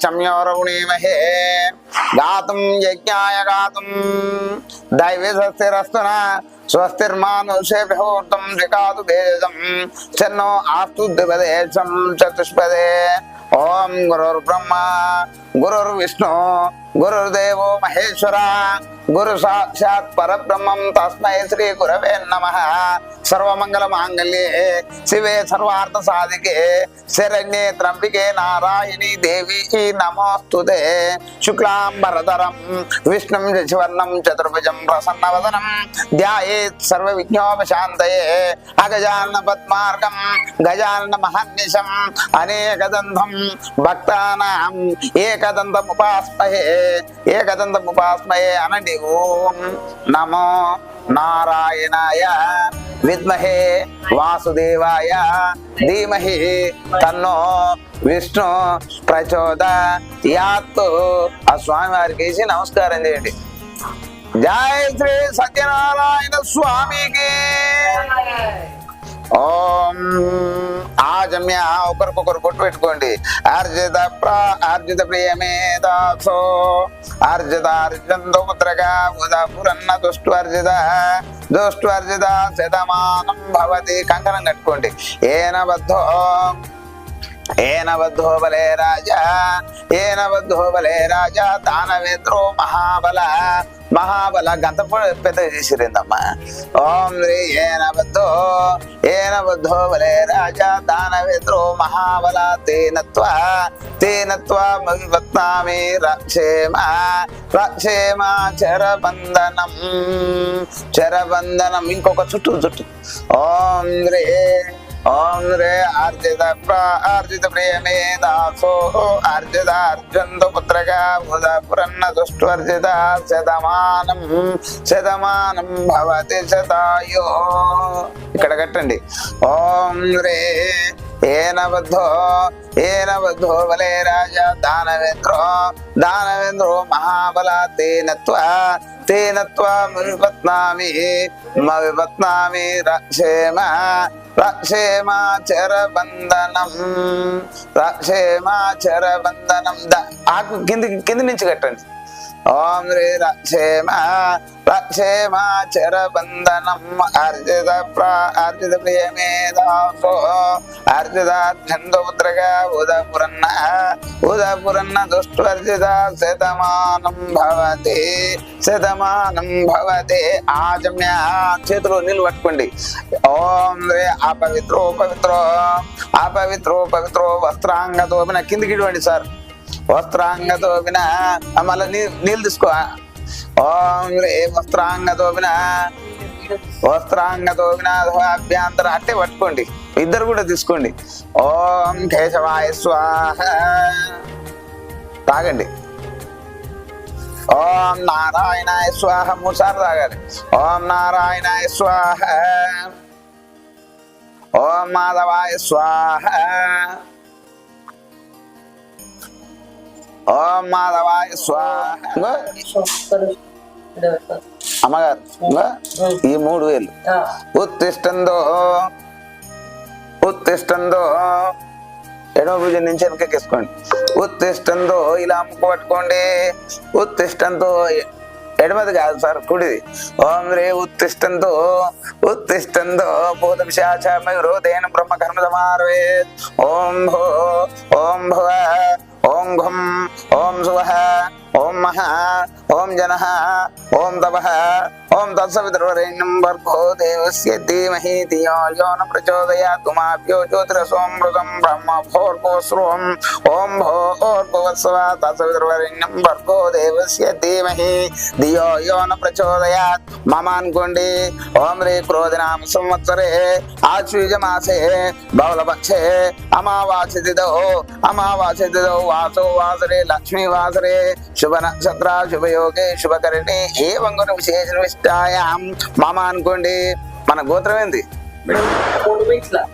చమ్యోరగుణీమహే గాతుం యజ్ఞాయ గాతుం దైవే స్వస్తిరస్తున స్వస్తిర్మానుషేభ్యోర్తం జికాదు భేదం చెన్నో ఆస్తు దివదేశం చతుష్పదే ఓం గురుర్బ్రహ్మ గురుర్విష్ణు గురుర్దేవో మహేశ్వర గురు సాక్షాత్ పరబ్రహ్మం తస్మై శ్రీ గురవే నమ. సర్వమంగళ మాంగళ్యే శివే సర్వార్థ సాధికే శరణ్యే త్రంబికే నారాయణి దేవి నమోస్తుతే శుక్లాంబరధరం విష్ణుం శశివర్ణం చతుర్భుజం ప్రసన్నవదనం ధ్యాయేత్ సర్వ విజ్ఞోపశాంతయే అగజాన పద్మార్గం గజాన మహర్నిశం అనేకదంతం భక్తానాం ఏకదంతముపాస్మహే ఏకదంతముపాస్మహే అనండి. ఓం నమో నారాయణాయ విద్మహే వాసుదేవాయ ధీమహి తన్నో విష్ణు ప్రచోద యాత్తు ఆ స్వామి వారికి వేసి నమస్కారం చేయండి. జయ శ్రీ సత్యనారాయణ స్వామికి. ఓం ఆజమ్య ఒకరికొకరు కొట్టు పెట్టుకోండి. అర్జిత ప్రా అర్జిత ప్రియమే దాసో. అర్జిత అర్జంతో పుత్రగా ఉదపురన్న దుష్టు అర్జిత దుష్టు అర్జిత శతమానం భవతి కంకణం కట్టుకోండి. ఏన బద్ధో ఏన బద్ధో బలే రాజా ఏన బద్ధో బలే రాజా దానవేంద్రో మహాబల మహాబల గంత పెద్ద చేసిరిందమ్మా ఓం శ్రీ ఏన బద్ధో ఏన బద్ధో బలే రాజా దానవేంద్రో మహాబల తేనత్వ తేనత్వ విపత్నామి రక్షేమ రక్షేమ చరబంధనం చరబంధనం. ఇంకొక చుట్టూ చుట్టూ. ఓం శ్రీ ఓం రే అర్జిత అర్జిత ప్రియమే దాసో అర్జిత అర్జుంత పుత్రగా పురన్న దుష్వర్జిత శతమానం శతమానం భవతి శతాయో. ఇక్కడ కట్టండి. ఓం రే ఏన బద్ధో ఏన బద్ధో బలే రాజా దానవేంద్రో దానవేంద్రో మహాబల తేనత్వ తేనత్వ విపత్నామి విపత్నామి రక్షేమ రక్షేమ చరబంధనం రక్షేమ చరబంధనం ద- ఆకు కింది కింది నుంచి కట్టండి. ఓం శ్రీ రక్షేమ రక్షేమ అర్జిత అర్జిత ప్రియమే దాసో అర్జిత ఉదపురన్న ఉదపురన్న దుష్వర్జిత శతమానం భవతి శతమానం భవతి ఆచమ్య చేతిలో నీళ్ళు పట్టుకోండి ఓం రే అపవిత్రో పవిత్రో అపవిత్రో పవిత్రో వస్త్రాంగతో కిందికి ఇవ్వండి సార్ వస్త్రాంగతో విన మళ్ళీ నీ నీళ్ళు తీసుకో. ఓం రే వస్త్రాంగతో విన వస్త్రాంగతో అభ్యంతర అట్టే పట్టుకోండి. ఇద్దరు కూడా తీసుకోండి. ఓం కేశవాయ స్వాహ. తాగండి. ఓం నారాయణాయ స్వాహ. మూడుసార్లు తాగాలి. ఓం నారాయణాయ స్వాహ. ఓం మాధవాయ స్వాహ. ఓం మాధవాయ స్వాహ అమ్మగారు ఈ మూడు వేలు. ఉత్తిష్టందో ఉత్తిష్టందో. ఎడమ భుజం నుంచి వెనకెక్కేసుకోండి ఉత్తిష్టంతో ఇలా అమ్ముకు పట్టుకోండి ఉత్తిష్టంతో ఎడమది కాదు సార్ కుడిది. ఓం రే ఉత్తిష్టంతో ఉత్తిష్టంతో భూతం శాచమయురోదేన బ్రహ్మ కర్మ సమారవే. ఓం భో ఓం భువ. ఓం ఘుం ఓం శువ ఓం మహ ఓం జన ఓం తప. ఓం తత్సవితృవరేణ్యం భర్గో దేవస్య ధీమహి ధియో యో న ప్రచోదయాత్ ఉమాభ్యో జ్యోతిరసోమృతం బ్రహ్మ భోర్గోస్రోం ఓం భోర్భువత్సవ తత్సవితృవరేణ్యం భర్గో దేవస్య ధీమహి ధియో యో న ప్రచోదయాత్ మమ అనుకోండి ఓం రే క్రోధనామ సంవత్సరే ఆశ్వీజ మాసే బౌలపక్షే అమావాస్య తిథౌ అమావాస్య తిథౌ వాసో వాసరే లక్ష్మీ వాసరే శుభ అనుకోండి మన గోత్రం ఏంది?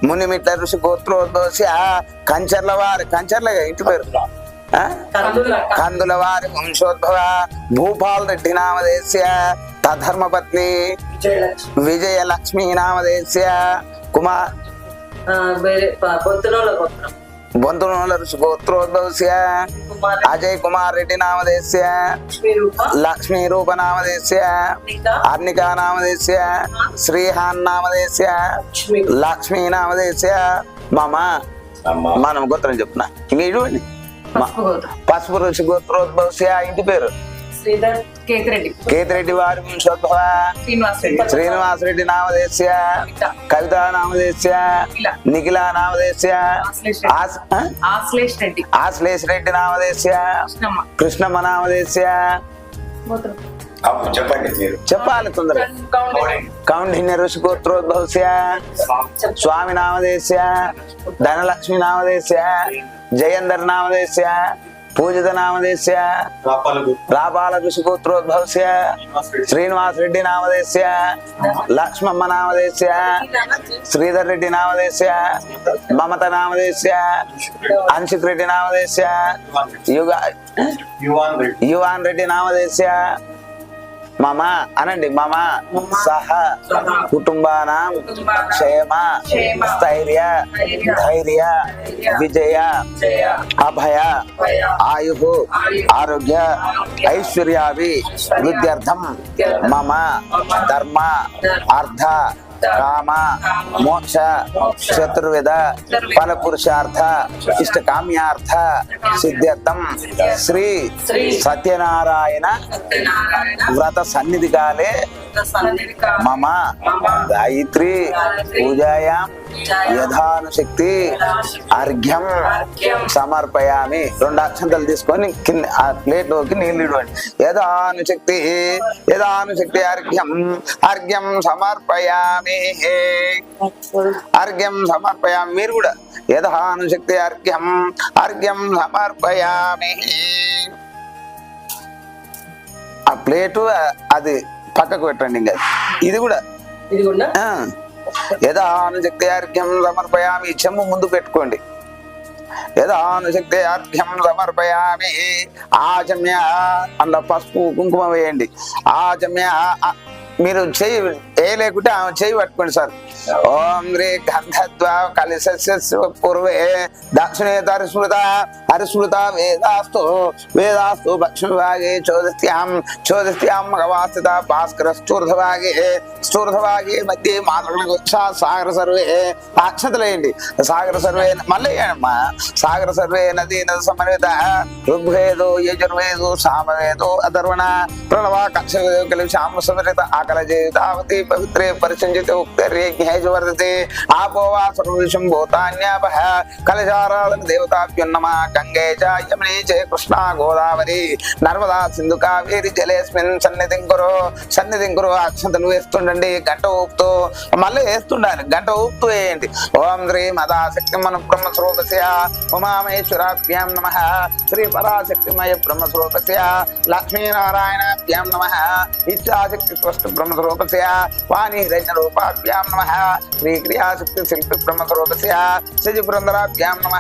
మునిమిట్ల ఋషి ఆ కంచర్ల వారి కంచర్ల ఇంటి పేరు. కందుల వారి వంశోద్భవ భూపాల్ రెడ్డి నామదేశ్య తధర్మపత్ని విజయలక్ష్మి నామదేశ్య కుమార్ గోత్రం. ఋషి గోత్రోద్భవస్య అజయ్ కుమార్ రెడ్డి నామదేశ్య లక్ష్మీ రూప నామదేశ్య అర్నికా నామదేశ్య శ్రీహాన్ నామదేశ్య లక్ష్మీ నామదేశ్య మమ మనం గోత్రం. చెప్తున్నా ఇంక పసుపు ఋషి గోత్రోద్భవస్య ఇంటి పేరు? శ్రీధర్ కేతిరెడ్డి. కేతిరెడ్డి వారి శ్రీనివాస్ రెడ్డి. నామదేశ్య కవిత. నామదేశ్య నిఖిల. నామదేశ్య? ఆశ్లేష్ రెడ్డి. ఆశ్లేష్ రెడ్డి. నామదేశ్య కృష్ణమ్మ. నామదేశ్య చెప్పాలి తొందరగా. కౌండిన్య ఋషి గోత్రోద్భవస్య. స్వామి. నామదేశ్య ధనలక్ష్మి నామదేశ్య జయందర్ నామదేశ్య పూజిత నామదేశ్య. రాపాల ఋషి గోత్రోద్భవస్య శ్రీనివాస్ రెడ్డి నామదేశ్య. లక్ష్మమ్మ నామదేశ్య. శ్రీధర్ రెడ్డి నామదేశ్య. మమత నామదేశ్య. అంశిత్ రెడ్డి నామదేశ్య. యుగ యువాన్ రెడ్డి. యువాన్ రెడ్డి నామదేశ్య. మమ అనండి మమ. సహ. కుటుంబానాం. క్షేమ. స్థైర్య. ధైర్య. విజయ. అభయ. ఆయు ఆరోగ్య. ఐశ్వర్యాభి వృద్ధ్యర్థం మమ. ధర్మ. అర్థ కామ మోక్ష చతుర్విధ ఫల పురుషార్థ ఇష్ట కామ్యార్థ సిద్ధ్యర్థం శ్రీ సత్యనారాయణ వ్రత సన్నిధి కాలే మమ గాయత్రి పూజాయాం. యథానుశక్తి అర్ఘ్యం సమర్పయామి. రెండు అక్షంతలు తీసుకొని కింద ఆ ప్లేట్లోకి నీళ్ళు ఇవ్వండి. యథానుశక్తి యథానుశక్తి అర్ఘ్యం అర్ఘ్యం సమర్పయామి. అర్ఘ్యం సమర్పయామి. మీరు కూడా యథానుశక్తి అర్ఘ్యం అర్ఘ్యం సమర్పయామి. ఆ ప్లేటు అది పక్కకు పెట్టండి ఇంకా. ఇది కూడా. ఇది కూడా? యథానుశక్త్యార్ఘ్యం సమర్పయామి చెమ్ము ముందు పెట్టుకోండి. యథానుశక్త్యార్ఘ్యం సమర్పయామి ఆచమ్య అందులో పసుపు కుంకుమ వేయండి. ఆచమ్య మీరు చేయి ఏ ఆమె చేయి పట్టుకోండి సార్. ఓం రే గంధద్వా కలిసస్య పూర్వే దక్షిణే హరిస్మృత హరిస్మృత వేదాస్తు వేదాస్తు పశ్చిమభాగే చోదస్యాం చోదస్యాం మగవాస్థిత భాస్కర స్థూర్ధభాగే స్థూర్ధభాగే మధ్య మాతృగ సాగర సర్వే. అక్షతలేయండి సాగర సర్వే మళ్ళీ సాగర సర్వే నదీ నది సమన్విత ఋగ్వేదో యజుర్వేదో సామవేదో అధర్వణ ప్రణవ కక్ష కలిసి శామ సమరిత ఆకల జీవితావతి పవిత్రే పరిసంజిత ఉక్తర్య జ్ఞేజ వర్ధతే ఆపోవా సర్వవిషం భూతాన్యాపహ కలశారాధన దేవతాభ్యున్నమ గంగే చ యమునే చ కృష్ణ గోదావరి. నర్మదా సింధు కావేరి జలేస్మిన్ సన్నిధిం కురు సన్నిధిం కురు అక్షంతలు వేస్తుండండి గంట ఊపుతూ మళ్ళీ వేస్తుండాలి. గంట ఊపుతూ వేయండి. ఓం శ్రీ మదాశక్తి మన బ్రహ్మస్వరూపస్య ఉమామేశ్వరాభ్యాం నమ. శ్రీ పరాశక్తిమయ బ్రహ్మస్వరూపస్య లక్ష్మీనారాయణాభ్యాం నమ. ఇచ్చాశక్తి స్వస్థ బ్రహ్మస్వరూపస్య వాణి హిరణ్య రూపాభ్యాం నమ శ్రీ క్రియాశక్తి శిల్పి బ్రహ్మస్వరూపస్య శజి పురంధరాభ్యాం నమ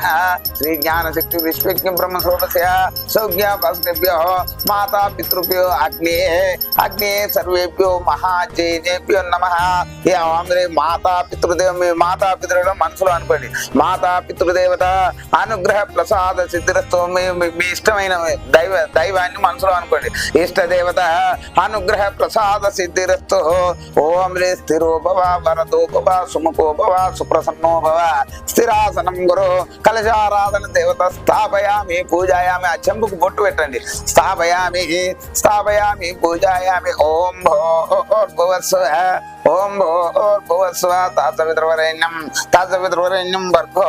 శ్రీ జ్ఞానశక్తి విశ్వజ్ఞ బ్రహ్మస్వరూపస్య సౌజ్ఞ మాతా పితృభ్యో అగ్నే అగ్నే సర్వేభ్యో మహాజైనేభ్యో నమ ఆంధ్రే మాతా పితృదేవ మీ మాతా పితృదేవ మనసులో అనుకోండి। మాతా పితృదేవత అనుగ్రహ ప్రసాద సిద్ధిరస్తో మీ మీ- మీ ఇష్టమైన దైవ దైవాన్ని మనసులో అనుకోండి। ఇష్ట దేవత అనుగ్రహ ప్రసాద సిద్ధిరస్తో ఓం రే స్థిరో భవ వరదో భవ సుముఖో భవ సుప్రసన్నో భవ స్థిరాసనం గురు కలశారాధన దేవత స్థాపయామి పూజాయామి ఆ చెంబుకు బొట్టు పెట్టండి. స్థాపయామి స్థాపయామి పూజాయామి ఓం భోర్భువస్వ ఓం భోర్భువస్వ తాతవిద్రవరేణ్యం తాతవిద్రవరేణ్యం వర్గో భర్గో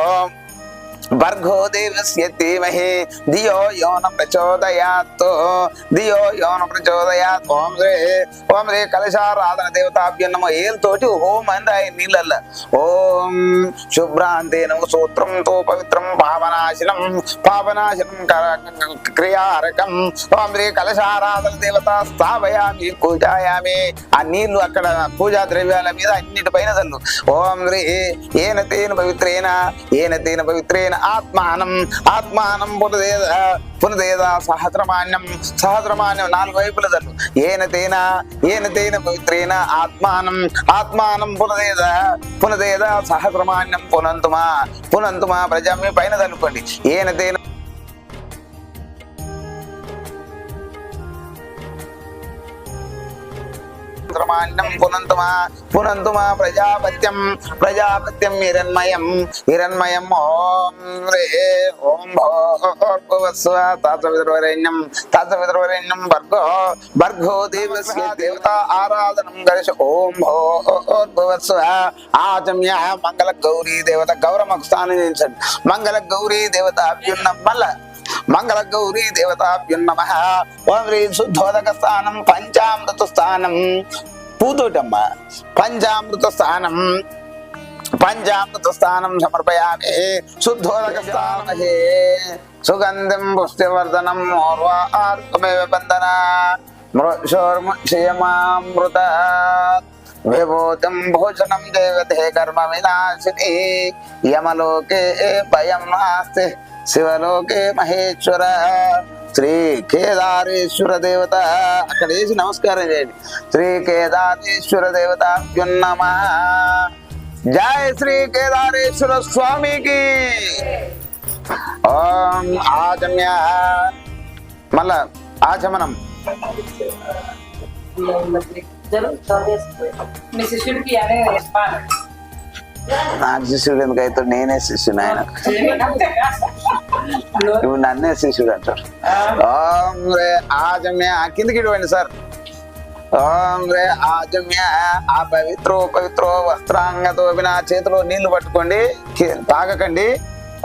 దేవస్య ధీమహి. ధియో యోన న ప్రచోదయాత్ ధియో యోన న ప్రచోదయాత్ ఓం శ్రీ ఓం శ్రీ కలశారాధన దేవతాభ్యం నమో. ఏల్తోటి ఓం అని రాయి నీళ్ళల్లో. ఓం శుభ్రాంతేన సూత్రంతో పవిత్రం పావనాశనం. పావనాశనం క్రియారకం. ఓం శ్రీ కలశారాధన దేవత స్థాపయామి పూజాయామి. ఆ నీళ్ళు అక్కడ పూజా ద్రవ్యాల మీద అన్నిటిపైన చల్లు. ఓం శ్రీ ఏన తేన పవిత్రేన ఏన తేన పవిత్రేన ఆత్మానం ఆత్మానం పునదేద పునదేద సహస్రమాన్యం సహస్రమాన్యం నాలుగు వైపుల జల్లు ఏన తేన ఏన తేన పవిత్రేన ఆత్మానం ఆత్మానం పునదేద పునదేద సహస్రమాన్యం పునంతుమా పునంతుమా ప్రజా మీ పైన చల్లుకోండి ఏన తేన సహస్రమాన్యం పునంతుమా పునంతుమా ప్రజాపత్యం ప్రజాపత్యం హిరణ్మయం హిరణ్మయం ఓం రే ఓం భోర్భువస్వ తాతవిద్రవరేణ్యం తాతవిద్రవరేణ్యం భర్గో భర్గో దేవస్య దేవత ఆరాధనం గరిష ఓం భోర్భువస్వ ఆచమ్య మంగళ గౌరీ దేవత గౌరమ్మకు స్థానం మంగళ గౌరీ దేవత అభ్యున్నం మళ్ళా మంగళ గౌరీ దేవతాభ్యున్నమ ఓం శ్రీ శుద్ధోదక స్థానం పంచామృత స్థానం పూతోటమ్మ పంచామృత స్థానం పంచామృత స్థానం సమర్పయామి. శుద్ధోదక స్థానమహే సుగంధిం పుష్టివర్ధనం ఓర్వాత్మేవ బంధన. మృషోర్ముక్షయమామృత విభూతిం భూషణం దేవతే కర్మ వినాశిని యమలోకే భయం నాస్తి శివలోకే మహేశ్వర శ్రీ కేదారేశ్వర దేవత అక్కడ వేసి నమస్కారం చేయండి। శ్రీ కేదారేశ్వర దేవత నమ జయ శ్రీ కేదారేశ్వర స్వామికి। ఓం ఆచమ్య మళ్ళా ఆచమనం. మీ శిష్యుడికి అనే నాకు శిష్యుడు ఎందుకైతే నేనే శిష్యుని ఆయన. ఇప్పుడు నన్నే శిష్యుడు అంటారు ఓం రే ఆజమ్య. కిందకి ఇవ్వండి సార్. ఓం రే ఆజమ్య. ఆ పవిత్రో పవిత్రో వస్త్రాంగతో నా చేతిలో నీళ్ళు పట్టుకోండి. తాగకండి.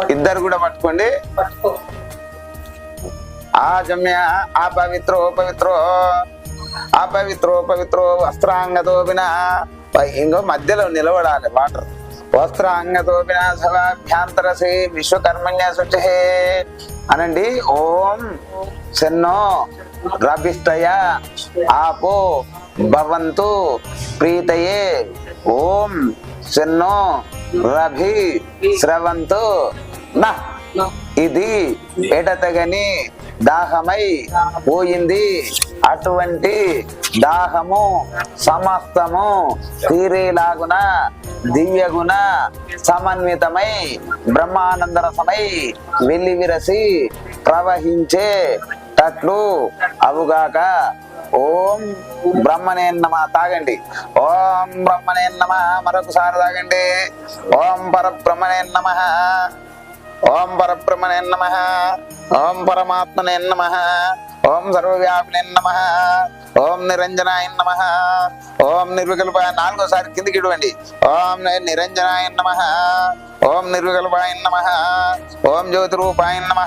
ఇద్దరు కూడా పట్టుకోండి. పట్టుకో. ఆజమ్య. ఆ పవిత్రో పవిత్రో ఆ పవిత్రో పవిత్రో వస్త్రాంగతో వినా ఇంకో మధ్యలో నిలబడాలి వాటర్. వస్త్రాంగతో వినా సభాభ్యాంతరసే విశ్వకర్మణ్య శుచి. అనండి ఓం సెన్నో రభిష్టయ. ఆపో. భవంతు. ప్రీతయే. ఓం సెన్నో రభి. స్రవంతు నా ఇది ఎడతగని దాహమై పోయింది. అటువంటి దాహము సమస్తము తీరేలాగున దివ్యగుణ సమన్వితమై బ్రహ్మానందరసమై రసమై విరసి ప్రవహించే తట్లు అవుగాక ఓం బ్రహ్మనే నమ. తాగండి. ఓం బ్రహ్మనే నమ. మరొకసారి తాగండి. ఓం పరబ్రహ్మణే నమ. ఓం పరబ్రహ్మణే నమ. ఓం పరమాత్మనే నమ. ఓం సర్వవ్యాపినే నమ. ఓం నిరంజనాయ నమ. ఓం నిర్వికల్ప నాలుగోసారి కిందికి ఇవ్వండి. ఓం నిరంజనాయ నమ. ఓం నిర్వికల్పాయ నమ. ఓం జ్యోతిరూపాయ నమ.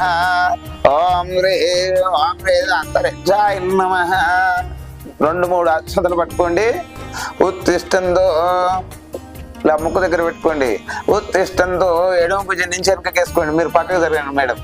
ఓం రే ఓం రే అంతరిక్షాయ నమ. రెండు మూడు అక్షతలు పట్టుకోండి. ఉత్తిష్టంతో ఇలా ముక్కు దగ్గర పెట్టుకోండి. ఉత్తిష్టంతో ఎడమ భుజం నుంచి వెనకకేసుకోండి. మీరు పక్కకు జరగండి మేడం.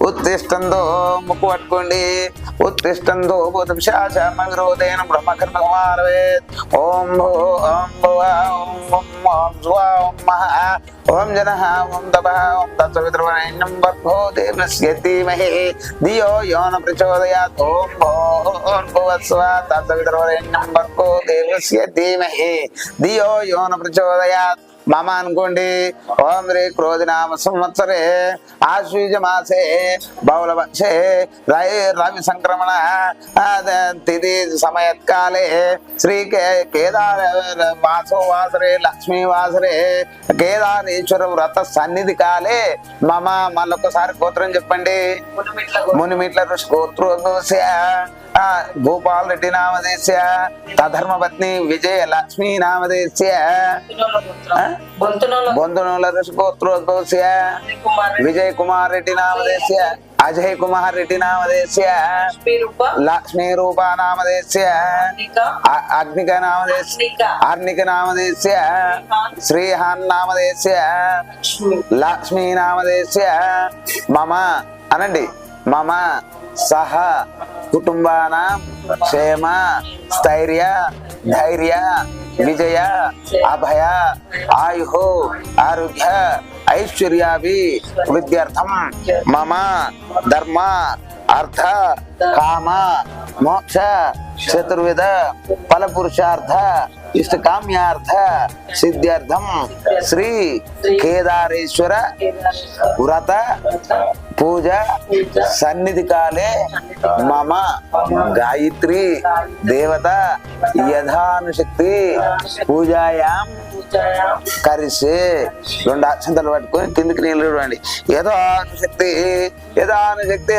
ఆ, ఆ, ఉత్తిష్టంతో ముక్కు పట్టుకోండి. ఉత్తిష్టంతో భూతం శాసన విరోధేన బ్రహ్మకర్మ కుమారవే ఓం భూ ఓం భువ ఓం ఓం ఓం స్వ ఓం మహ ఓం జన ఓం తప ఓం తత్సవితృవరేణ్యం భర్గో దేవస్య ధీమహి. ధియో యో న ప్రచోదయాత్. ఓం భూర్భువస్వ తత్సవితృవరేణ్యం భర్గో దేవస్య ధీమహి. ధియో యో న ప్రచోదయాత్. మమ అనుకోండి. ఓం రే క్రోధినామ సంవత్సరే ఆశ్వీజ మాసే బౌలపక్షే రై రవి సంక్రమణ ఆ, ద- తిథి సమయత్కాలే శ్రీ కే కేదార వాసో వాసరే లక్ష్మీ వాసరే కేదారేశ్వర వ్రత సన్నిధి కాలే. మమ మళ్ళొకసారి గోత్రం చెప్పండి. మునిమిట్ల ఋషి గోత్రోద్భవస్య. ఆ, భూపాల్ రెడ్డి నామదేశ్య తధర్మపత్ని విజయ లక్ష్మీ నామదేశ్య ఆ? బొంతునలో. బొందునుల ఋషి గోత్రోద్భవస్య కుమార్ విజయ్ కుమార్ రెడ్డి నామదేశ్య అజయ్ కుమార్ రెడ్డి నామదేశ్య రూప లక్ష్మీ రూపా నామదేశ్య నిక అ- అగ్నిక నామదేశ్య నిక అర్ణిక నామదేశ్య శ్రీహాన్ నామదేశ్య లక్ష్మి. లక్ష్మీ నామదేశ్య మమ అనండి మమ సహ కుటుంబానాం క్షేమ స్థైర్య ధైర్య విజయ అభయ ఆయు ఆరోగ్య ఐశ్వర్యాభి వృద్ధ్యర్థం మమ ధర్మ అర్థ కామ మోక్ష చతుర్విధ ఫల పురుషార్థ ఇష్ట కామ్యార్థ సిద్ధ్యర్థం శ్రీ కేదారేశ్వర వ్రత పూజ సన్నిధి కాలే మమ గాయత్రి దేవత యథానుశక్తి పూజాయాం కరిసే రెండు అక్షంతలు పట్టుకొని కిందికి నీళ్ళు చూడండి. యథానుశక్తి యథానుశక్తి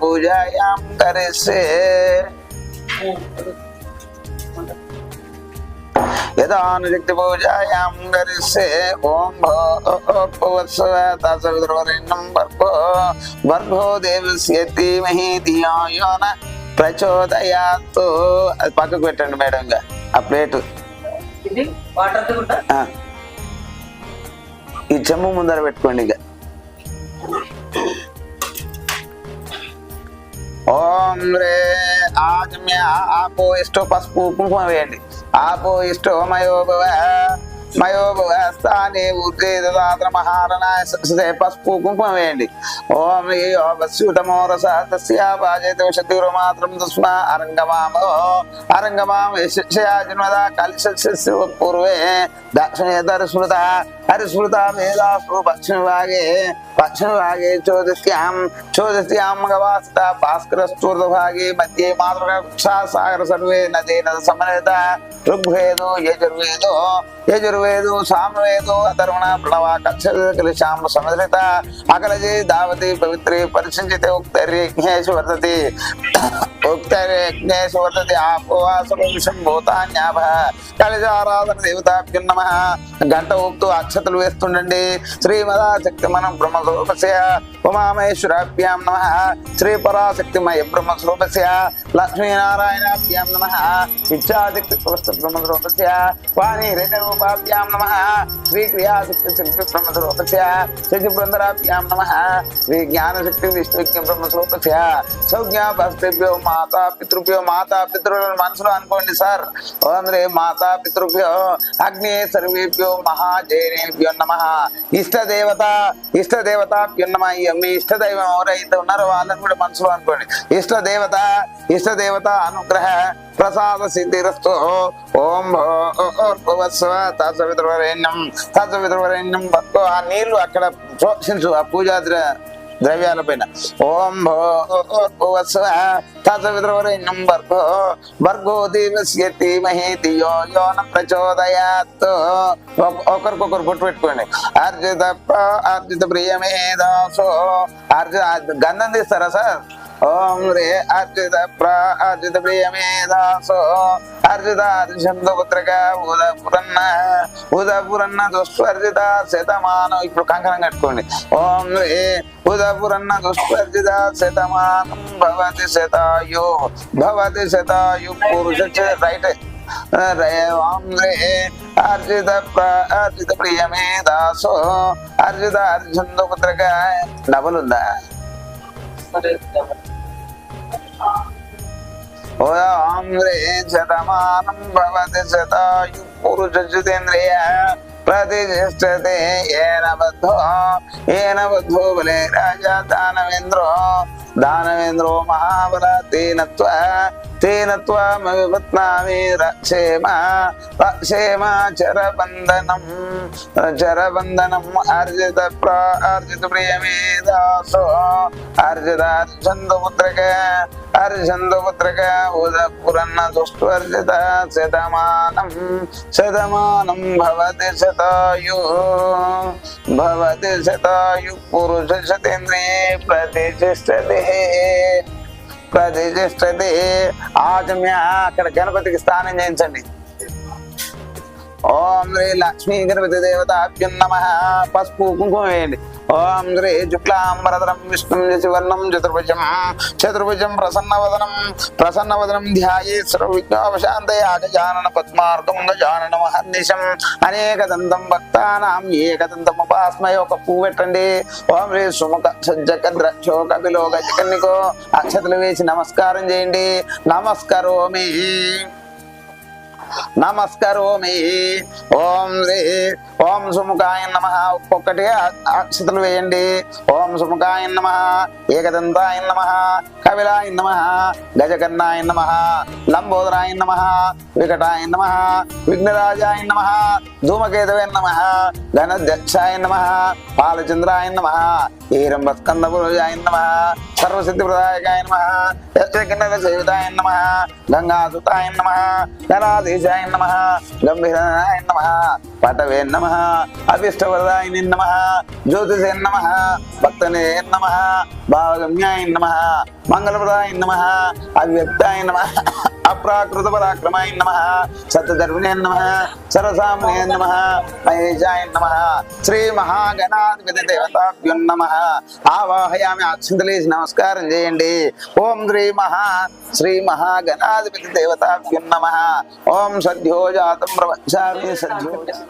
పూజాయాం కరిసే యదానుశక్తి పూజాయాం కరిసే ఓం భోత్సవరిణం భర్గో భర్గో దేవస్య ధీమహి ధియో యో న ప్రచోదయాత్తు. అది పక్కకు పెట్టండి మేడం గా ఆ ప్లేటు. ఈ చెమ్ము ముందర పెట్టుకోండి ఇక. ఓం రే ఆజమ్య ఆపో ఇష్టో పసుపు కుంకుమ వేయండి. ఆపో ఇష్టో మయోభవ మయోభవ స్థానే మహారణాయ సే పసుపు కుంకుమ వేయండి ఓం యోగస్యూతమో రస తస్యా వాజేత అరంగమామో అరంగమామ యశయాజన్మద కలిశస్య పూర్వే దక్షిణేతర స్మృత హరిస్మృత మేధాసు పశ్చిమ భాగే పశ్చిమ భాగే చోదస్యాం చోదస్యాం మగవాసిత భాస్కరస్తూర్ధ భాగే మధ్యే మాతృక సాగర సర్వే నదే నద సమన్విత ఋగ్వేదో యజుర్వేదో యజుర్వేదో యజుర్వేదు సామవేదు అధర్వణ ప్రణవ కక్ష కలుషాం సమద్రిత అకలజే దావతి పవిత్రి పరిశించితే ఉక్తర్యజ్ఞేషు వర్తతి ఉక్తర్యజ్ఞేషు వర్తతి ఆపోవాసమ విషం కలిజారాధన దేవతాభ్యం నమ గంట ఊపుతూ అక్షతలు వేస్తుండండి శ్రీమదాశక్తి మనం బ్రహ్మస్వరూపస్య ఉమామేశ్వరాభ్యాం నమ శ్రీ పరాశక్తిమయ బ్రహ్మస్వరూపస్య లక్ష్మీనారాయణాభ్యాం నమ ఇచ్చాశక్తి స్వస్థ బ్రహ్మస్వరూపస్య వాణి నమ శ్రీ క్రియాశక్తి శిల్పి బ్రహ్మస్వరూపస్య శశి బృందరాభ్యాం నమ శ్రీ జ్ఞానశక్తి విష్ణుజ్ఞ బ్రహ్మస్వరూపస్య సౌజ్ఞాభ్యో మాతా పితృభ్యో మాతా పితృలను మనసులో అనుకోండి సార్. ఓంద్రే మాతా పితృభ్యో అగ్ని సర్వేభ్యో మహాజైనేభ్యో నమ. ఇష్ట దేవత ఇష్ట దేవతాభ్యో నమ. మీ ఇష్ట దైవం ఎవరైతే ఉన్నారో వాళ్ళని కూడా మనసులో అనుకోండి. ఇష్ట దేవత ఇష్ట దేవత అనుగ్రహ ప్రసాద సిద్ధిరస్తు. ఓం భూవత్సవ తత్సవితృవరేణ్యం తత్సవితృవరేణ్యం భక్తో ఆ నీళ్ళు అక్కడ ప్రోక్షించు ఆ పూజా ద్ర ద్రవ్యాల పైన. ఓం భూవత్సవ తత్సవితృవరేణ్యం భర్గో భర్గో దేవస్య ధీమహి యో న ప్రచోదయాత్. ఒకరికొకరు పొట్టు పెట్టుకోండి. అర్జిత అర్జిత ప్రియమే దాసో. అర్జున గంధం తీస్తారా సార్? ఓం రే అర్జిత ప్ర అర్జిత ప్రియమే దాసో అర్జిత అర్జుందపుత్రక ఉదపురన్న ఉదపురన్న దుష్వర్జిత శతమానం ఇప్పుడు కంకణం కట్టుకోండి ఓం రే ఉదపురన్న దుష్పర్జిత శతమానం భవతి శతాయు భవతి శతాయు పురుష రైట్ అర్జిత అర్జిత ప్రియమే దాసో అర్జిత అర్జుందపుత్రక డబుల్ ఉందా శతమానం భవతి శతాయు పురుష జితేంద్రియ ప్రతిష్టతే ఏన బద్ధో ఏన బద్ధో బలే రాజా దానవేంద్రో దానవేంద్రో మహాబల తేన త్వ తేన త్వమవిపత్నామి రక్షేమ రక్షేమ చరబంధనం చరబంధనం అర్జిత ప్ర అర్జిత ప్రియమే దాసో అర్జిత అర్జందుపుత్రక అర్జందుపుత్రక ఉదపురన్న దుష్వర్జిత శతమానం శతమానం భవతి శతాయు భవతి శతాయు పురుష శతేంద్రియే ఆజమ్య అక్కడ గణపతికి స్నానం చేయించండి. ఓం శ్రీ లక్ష్మీ గణపతి దేవత అభ్యున్నమ పసుపు కుంకుమ వేయండి. ఓం శ్రీ జుక్లాంబరదనం విష్ణు శివర్ణం చతుర్భుజం చతుర్భుజం ప్రసన్నవదనం ప్రసన్నవదనం ధ్యాయే సర్వవిఘ్నోపశాంతయ గజానన పద్మార్కం గజానన మహర్నిశం. అనేకదంతం భక్తానాం ఏకదంతం ఉపాస్మయ ఒక పువ్వు పెట్టండి. ఓం శ్రీ సుముఖ సజ్జక ద్రక్షో కపిలో గజకన్నికో అక్షతలు వేసి నమస్కారం చేయండి. నమస్కారోమి. నమస్కరోమి. ఓం శ్రీ ఓం సుముఖాయ నమ. ఒక్కొక్కటి అక్షతలు వేయండి. ఓం సుముఖాయ నమ ఏకదంతాయ నమ కవిలాయ నమ గజకన్నాయ నమ లంబోదరాయ నమ వికటాయ నమ విఘ్నరాజాయ నమ ధూమకేతవే నమ ఘనధ్యక్షాయ నమ పాలచంద్రాయ నమ ఈరంబస్కందపురాయ నమ సర్వసిద్ధిప్రదాయకాయ నమ యజ్ఞ సేవితాయ నమ గంగాసుతాయ నమ గణాధీశాయ నమ గంభీరాయ నమ పటవే నమ అభిష్టవరదాయ నమ జ్యోతిషే నమ భక్తనే నమ భావగమ్యాయ నమ మంగళప్రదాయ నమ అవ్యక్తాయ నమ అప్రాకృత పరాక్రమాయ నమ సత్యధర్మిణే నమ సరసామునే నమ మహేశాయ నమ శ్రీ మహాగణాధిపతి దేవతాభ్యో నమ. ఆవాహయామి అక్షంతలేసి నమస్కారం చేయండి. ఓం శ్రీ మహా శ్రీ మహాగణాధిపతి దేవతాభ్యో నమ. ఓం సద్యోజాతం జాతం సద్యోజాతం సద్యో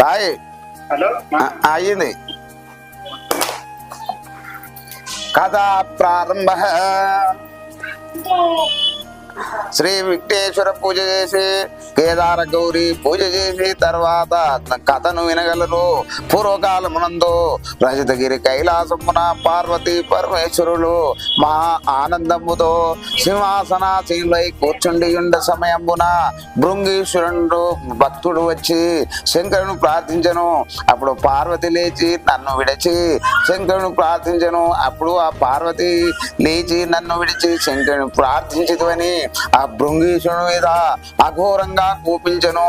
సాయి. అయ్యింది. కథ ప్రారంభ. శ్రీ వెంకటేశ్వర పూజ చేసి కేదార గౌరి పూజ చేసి తర్వాత కథను వినగలరు. పూర్వకాలమునందు రజతగిరి కైలాసమున పార్వతి పరమేశ్వరులు మహా ఆనందముతో సింహాసనాసీనులై కూర్చుండి ఉండ సమయమున భృంగీశ్వరుడు భక్తుడు వచ్చి శంకరుని ప్రార్థించను. అప్పుడు పార్వతి లేచి నన్ను విడిచి శంకరుని ప్రార్థించను. అప్పుడు ఆ పార్వతి లేచి నన్ను విడిచి శంకరుని ప్రార్థించదని ఆ భృంగీశ్వరుని మీద అఘోరంగా కూపించను.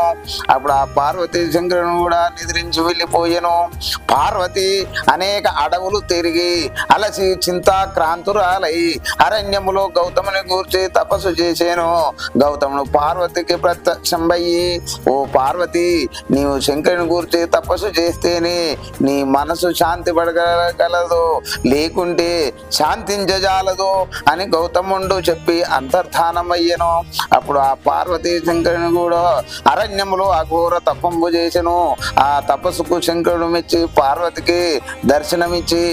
అప్పుడు ఆ పార్వతి శంకరుని కూడా నిద్రించి వెళ్ళిపోయెను. పార్వతి అనేక అడవులు తిరిగి అలసి చింతాక్రాంతురాలై అరణ్యములో గౌతముని గూర్చి తపస్సు చేశాను గౌతముడు పార్వతికి ప్రత్యక్షంబయ్యి ఓ పార్వతి నీవు శంకరుని గూర్చి తపస్సు చేస్తేనే నీ మనసు శాంతి పడగలగలదు. లేకుంటే శాంతించజాలదు అని గౌతముండు చెప్పి అంతర్ధానమయ్యను. అప్పుడు ఆ పార్వతి శంకరుని చూడ అరణ్యములో అఘోర తపంబు చేసెను. ఆ తపస్సుకు శంకరుడు మెచ్చి పార్వతికి దర్శనమిచ్చి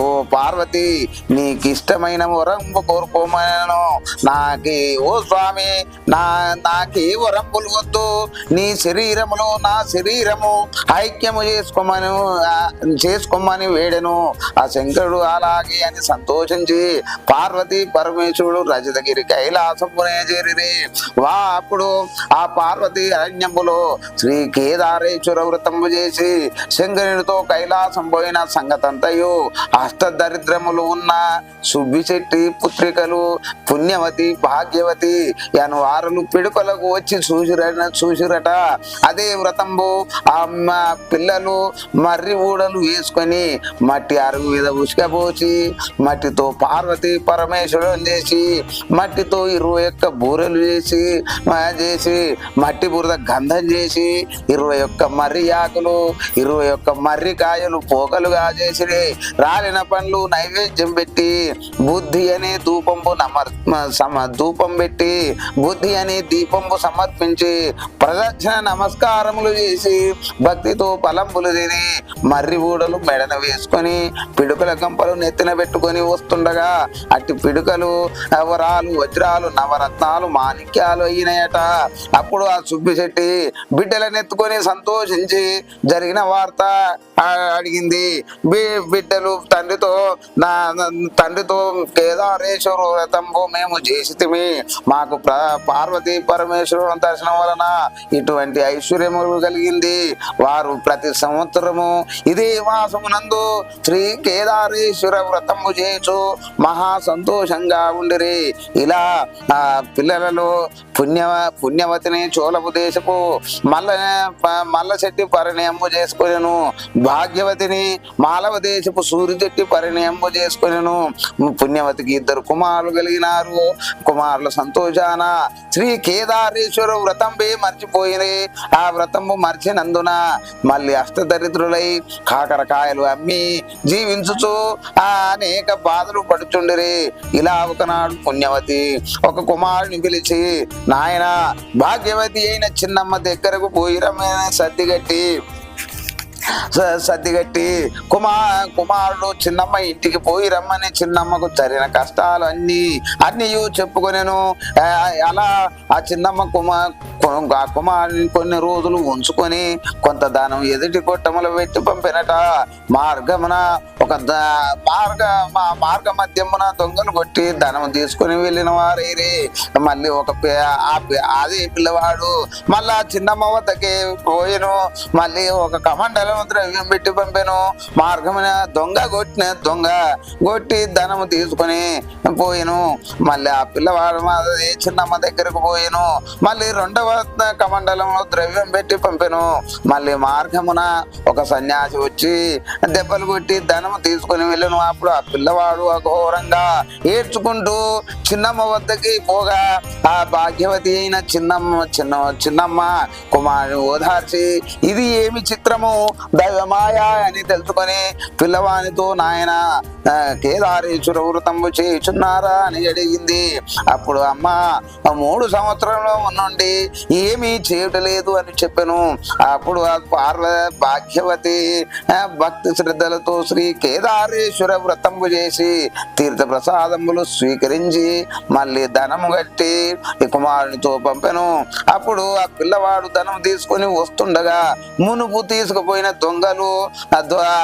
ఓ పార్వతి నీకు ఇష్టమైన వరంబు కోరుకోమను నాకి ఓ స్వామి నా నాకే వరంబులు వద్దు. నీ శరీరములో నా శరీరము ఐక్యము చేసుకోమని చేసుకోమని వేడెను. ఆ శంకరుడు అలాగే అని సంతోషించి పార్వతి పరమేశ్వరుడు రజతగిరి కైలాసమునే చేరి వా అప్పుడు ఆ పార్వతి అరణ్యములో శ్రీ కేదారేశ్వర వ్రతము చేసి శంకరునితో కైలాసం పోయిన సంగతంతయు. అష్టదరిద్రములు ఉన్న సుబ్బిశెట్టి పుత్రికలు పుణ్యవతి భాగ్యవతి అను వారులు పిడుకలకు వచ్చి చూసిరట చూసిరట. అదే వ్రతంబు ఆ పిల్లలు మర్రి ఊడలు వేసుకొని మట్టి అరుగు మీద ఉసుకపోసి మట్టితో పార్వతి పరమేశ్వరం చేసి మట్టితో ఇరవై యొక్క బూరెలు చేసి చేసి మట్టి బురద గంధం చేసి ఇరవై ఒక్క మర్రి ఆకులు ఇరవై ఒక్క మర్రి కాయలు పోకలుగా చేసి రాలిన పండ్లు నైవేద్యం పెట్టి బుద్ధి అనే ధూపంబు నమర్ సమ ధూపం పెట్టి బుద్ధి అనే దీపంపు సమర్పించి ప్రదక్షిణ నమస్కారములు చేసి భక్తితో పలంపులు తిని మర్రి ఊడలు మెడన వేసుకొని పిడుకల గంపలు నెత్తిన పెట్టుకొని వస్తుండగా అట్టి పిడుకలు నవరాలు వజ్రాలు నవరత్నాలు మాణిక్యాలు అయినాయట. అప్పుడు ఆ సుబ్బిశెట్టి బిడ్డలను ఎత్తుకొని సంతోషించి జరిగిన వార్త అడిగింది. బిడ్డలు తండ్రితో నా తండ్రితో కేదారేశ్వర వ్రతంబు మేము చేసితిమి. మాకు పార్వతి పరమేశ్వరు దర్శనం వలన ఇటువంటి ఐశ్వర్యము కలిగింది. వారు ప్రతి సంవత్సరము ఇదే మాసమునందు శ్రీ కేదారేశ్వర వ్రతము చేయచు మహా సంతోషంగా ఉండిరి. ఇలా ఆ, పిల్లలలో పుణ్య పుణ్యవతిని చోళపు దేశపు మల్ల మల్ల చెట్టి పరిణయము చేసుకొనెను. భాగ్యవతిని మాలవ దేశపు సూర్యచెట్టి పరిణయము చేసుకొనెను. పుణ్యవతికి ఇద్దరు కుమారులు కలిగినారు. కుమారుల సంతోషాన శ్రీ కేదారేశ్వర వ్రతం బే మర్చిపోయింది ఆ వ్రతము మర్చినందున మళ్ళీ అష్టదరిద్రులై కాకరకాయలు అమ్మి జీవించుచు ఆ అనేక బాధలు పడుచుండిరి. ఇలా ఒకనాడు పుణ్యవతి ఒక కుమారుని పిలిచి నాయన భాగ్యవతి అయిన చిన్నమ్మ దగ్గరకు పోయి రమ్మని సర్దిగట్టి? స- సర్దిగట్టి. కుమా కుమారుడు చిన్నమ్మ ఇంటికి పోయి రమ్మని చిన్నమ్మకు జరిగిన కష్టాలు అన్ని అన్నీ చెప్పుకొనేను అలా ఆ చిన్నమ్మ కుమార్ ఆ కుమారుని కొన్ని రోజులు ఉంచుకొని కొంత దానం ఎదుటి గొట్టములు పెట్టి పంపినట. మార్గమున ఒక మార్గ మా- మార్గ మధ్యమున దొంగలు కొట్టి ధనం తీసుకొని వెళ్ళిన వారే మళ్ళీ ఒక అదే పిల్లవాడు మళ్ళా చిన్నమ్మ వద్దకి పోయాను. మళ్ళీ ఒక కమండలం ద్రవ్యం పెట్టి పంపాను. మార్గమున దొంగ కొట్టిన దొంగ కొట్టి ధనం తీసుకొని పోయాను. మళ్ళీ ఆ పిల్లవాడు మాది చిన్నమ్మ దగ్గరకు పోయిను మళ్ళీ రెండవ కమండలంలో ద్రవ్యం పెట్టి పంపాను మళ్ళీ మార్గమున ఒక సన్యాసి వచ్చి దెబ్బలు కొట్టి ధనము తీసుకొని వెళ్ళను అప్పుడు ఆ పిల్లవాడు అఘోరంగా ఏడ్చుకుంటూ చిన్నమ్మ వద్దకి పోగా ఆ భాగ్యవతి అయిన చిన్నమ్మ చిన్న చిన్నమ్మ కుమారుని ఓదార్చి ఇది ఏమి చిత్రము? దైవమాయ అని తెలుసుకొని పిల్లవానితో నాయన కేదారేశ్వర వ్రతము చేయుచున్నారా? అని అడిగింది. అప్పుడు అమ్మ మూడు సంవత్సరాలు నుండి ఏమీ చేయటలేదు అని చెప్పాను. అప్పుడు ఆ పార్వ భాగ్యవతి భక్తి శ్రద్ధలతో శ్రీ కేదారేశ్వర వ్రతము చేసి తీర్థ ప్రసాదములు స్వీకరించి మళ్ళీ ధనము కట్టి కుమారునితో పంపెను. అప్పుడు ఆ పిల్లవాడు ధనం తీసుకొని వస్తుండగా మునుపు తీసుకుపోయిన దొంగలు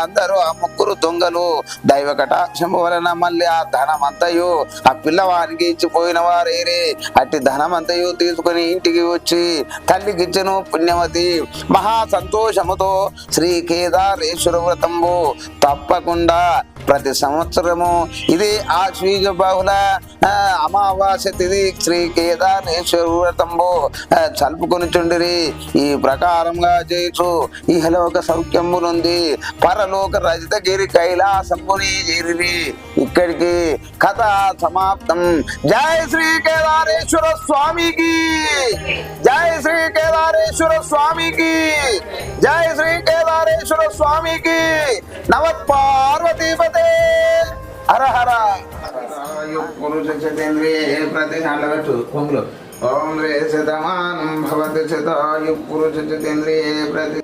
అందరూ ఆ ముగ్గురు దొంగలు దైవ కటాక్షం వలన మళ్ళీ ఆ ధనం అంతయు ఆ పిల్లవానికి ఇచ్చిపోయిన వారేరే. అట్టి ధనం ధనమంతయు తీసుకుని ఇంటికి వచ్చి తల్లికిచ్చెను పుణ్యవతి. మహా సంతోషముతో శ్రీ కేదారేశ్వర వ్రతంబు తప్పకుండా ప్రతి సంవత్సరము ఇది ఆ బహుళ ఆ, అమావాస్య తిది శ్రీ కేదారేశ్వర వ్రతంబు ఆ, చుండిరి. ఈ ప్రకారంగా చేయచు ఇహలోక సౌఖ్యము పరలోక రజితగిరి కైలాసంబుని చేరిరి ఇక్కడికి కథ సమాప్తం. జై శ్రీ కేదారేశ్వర స్వామికి! జయ శ్రీ కేదారేశ్వర స్వామికి! జై శ్రీ కేదారేశ్వర స్వామికి! నవ పార్వతీపతే హర హర పురుష ఓం రే శతమానం భవతి శతాయు పురుష చతేంద్రియే ప్రతి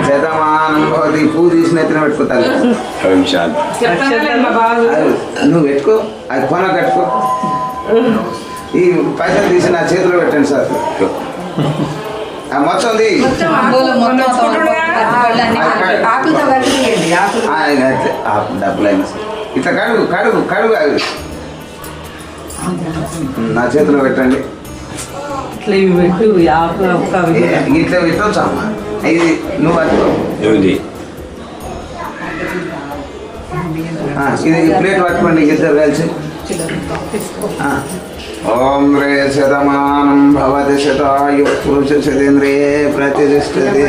భవతి పూ తీసిన ఎత్తిన పెట్టుకుంటాను. ఓం శాంతి చెప్తానులే మా బాబు. అది నువ్వు పెట్టుకో అది కొన కట్టుకో. ఈ పైసలు తీసి నా చేతిలో పెట్టండి సార్. ఆ మొత్తం ఉంది ఆకులతో కలిపి ఇవ్వండి, ఆకులు. ఆ, ఇక అంతే. ఆ, డబ్బులైనా సరే. ఇట్లా కడుగు కడుగు కడుగు అవి. నా చేతిలో పెట్టండి. ఇట్లా పెట్టు ఇట్లా పెట్టవచ్చు అమ్మా? ఇది నువ్వు ఆ, ఇది ప్లేట్ పట్టుకోండి ఇద్దరు కలిసి ఆ. ఓం రే శతమానం భవతి శతాయు పురుష శతేంద్రియే ప్రతిష్టతి